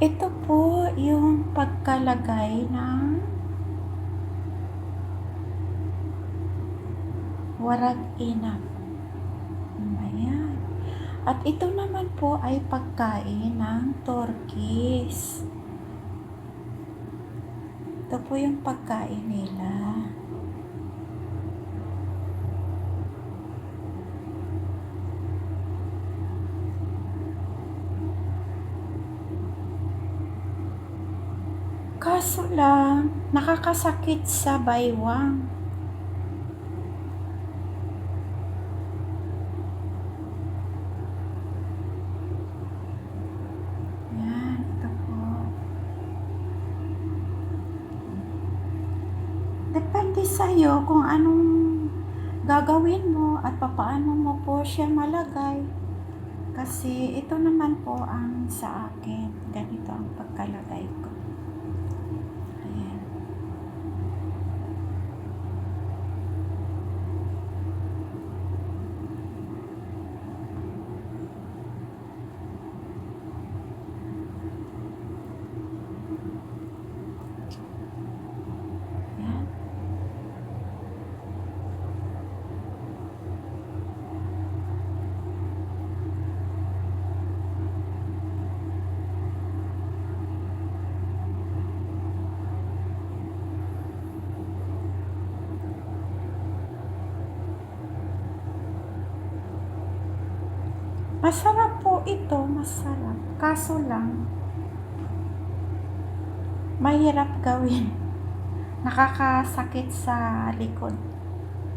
Ito po yung pagkalagay ng warag inap. Ayan. At ito naman po ay pagkain ng turkeys. Ito po yung pagkain nila. Kaso lang, nakakasakit sa baywang. Yan, ito po. Depende sa'yo kung anong gagawin mo at papaano mo po siya malagay. Kasi ito naman po ang sa akin. Ganito ang pagkalagay ko. Ayan. Ayan. Masarap po ito, masarap. Kaso lang, mahirap gawin. Nakakasakit sa likod.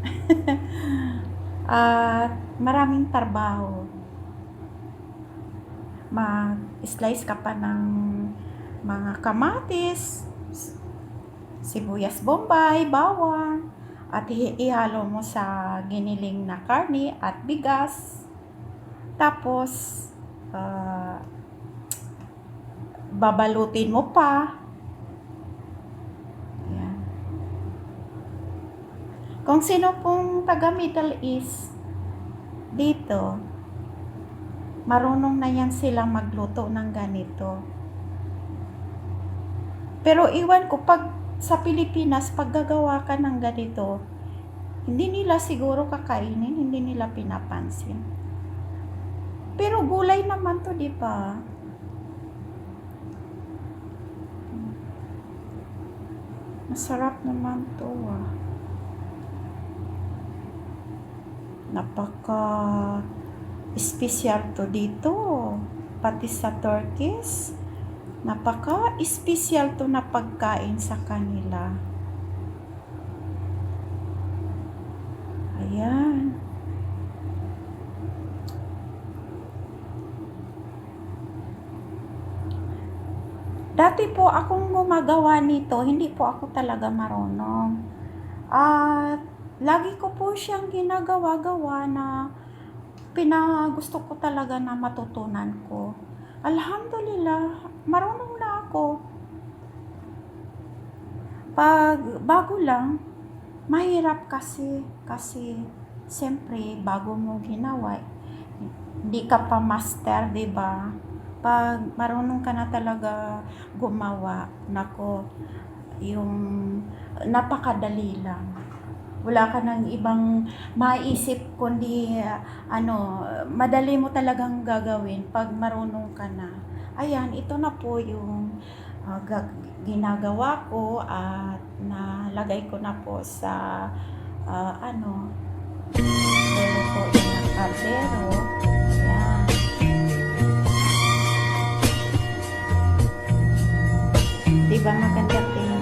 At maraming trabaho. Mag-slice ka pa ng mga kamatis, sibuyas bombay, bawang, at ihalo mo sa giniling na karne at bigas. Tapos, ah, babalutin mo pa. Ayan. Kung sino pong taga Middle East, dito, marunong na yan silang magluto ng ganito. Pero iwan ko, pag sa Pilipinas, pag gagawa ka ng ganito, hindi nila siguro kakainin, hindi nila pinapansin. Pero gulay naman to, di ba? Masarap naman to, ah. Napaka espesyal to dito. Pati sa Turkish, napaka espesyal to na pagkain sa kanila. Ayan. Dati po akong gumagawa nito, hindi po ako talaga marunong. At lagi ko po siyang ginagawa-gawa na pinagusto ko talaga na matutunan ko. Alhamdulillah, marunong na ako. Pag bago lang, mahirap kasi kasi siyempre bago mo ginawa, hindi ka pa master, 'di ba? Pag marunong ka na talaga gumawa, nako, yung napakadali lang. Wala ka ng ibang maisip kundi ano, madali mo talagang gagawin pag marunong ka na. Ayan, ito na po yung gag- ginagawa ko at nalagay ko na po sa ah, ano, lulutuin ng kaldero. Di ba maganda tingnan?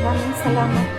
Maraming salamat